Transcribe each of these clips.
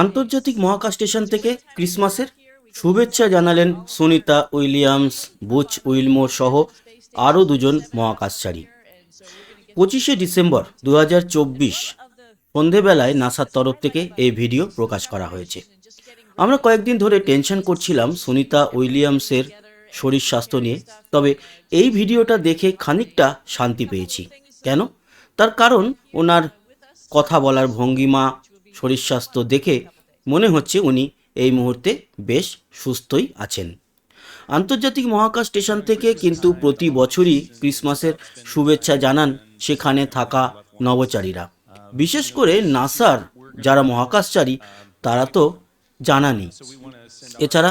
আন্তর্জাতিক মহাকাশ স্টেশন থেকে ক্রিসমাসের শুভেচ্ছা জানালেন সুনিতা উইলিয়ামস, বুচ উইলমোর সহ আরও দুজন মহাকাশচারী। পঁচিশে ডিসেম্বর দু হাজার চব্বিশ সন্ধেবেলায় নাসার তরফ থেকে এই ভিডিও প্রকাশ করা হয়েছে। আমরা কয়েকদিন ধরে টেনশন করছিলাম সুনিতা উইলিয়ামসের শরীর স্বাস্থ্য নিয়ে, তবে এই ভিডিওটা দেখে খানিকটা শান্তি পেয়েছি। কেন? তার কারণ ওনার কথা বলার ভঙ্গিমা শরীর স্বাস্থ্য দেখে মনে হচ্ছে উনি এই মুহূর্তে বেশ সুস্থই আছেন। আন্তর্জাতিক মহাকাশ স্টেশন থেকে কিন্তু প্রতি বছরই ক্রিসমাসের শুভেচ্ছা জানান সেখানে থাকা নভোচারীরা বিশেষ করে নাসার যারা মহাকাশচারী, তারা তো জানানি। এছাড়া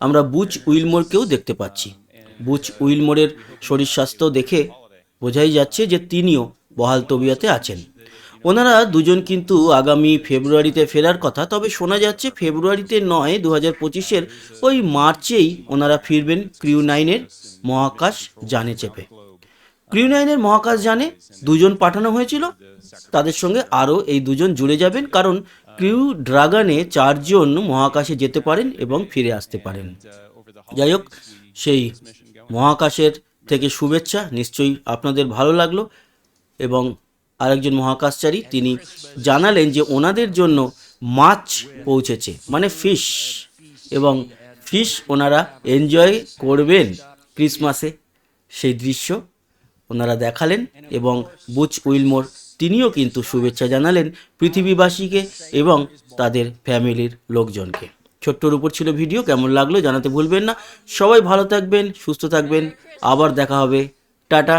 আমরা বুচ উইলমোরকেও দেখতে পাচ্ছি। বুচ উইলমোরের শরীর স্বাস্থ্য দেখে বোঝাই যাচ্ছে যে তিনিও বহাল তবিয়াতে আছেন। ওনারা দুজন কিন্তু আগামী ফেব্রুয়ারিতে ফেরার কথা, তবে শোনা যাচ্ছে ফেব্রুয়ারিতে নয় দু হাজার পঁচিশের ওই মার্চেই ওনারা ফিরবেন ক্রিউ নাইনের মহাকাশ জানে চেপে। ক্রিউ নাইনের মহাকাশ জানে দুজন পাঠানো হয়েছিল, তাদের সঙ্গে আরও এই দুজন জুড়ে যাবেন, কারণ ক্রিউ ড্রাগনে চারজন মহাকাশে যেতে পারেন এবং ফিরে আসতে পারেন। যাই হোক, সেই মহাকাশের থেকে শুভেচ্ছা, নিশ্চয়ই আপনাদের ভালো লাগল এবং আরেকজন মহাকাশচারী, তিনি জানালেন যে ওনাদের জন্য মাছ পৌঁছেছে মানে ফিশ এবং ফিশ ওনারা এনজয় করবেন ক্রিসমাসে। সেই দৃশ্য ওনারা দেখালেন এবং বুচ উইলমোর তিনিও কিন্তু শুভেচ্ছা জানালেন পৃথিবীবাসীকে এবং তাদের ফ্যামিলির লোকজনকে। ছোট্টর উপর ছিল ভিডিও, কেমন লাগল জানাতে ভুলবেন না। সবাই ভালো থাকবেন, সুস্থ থাকবেন। আবার দেখা হবে। টাটা।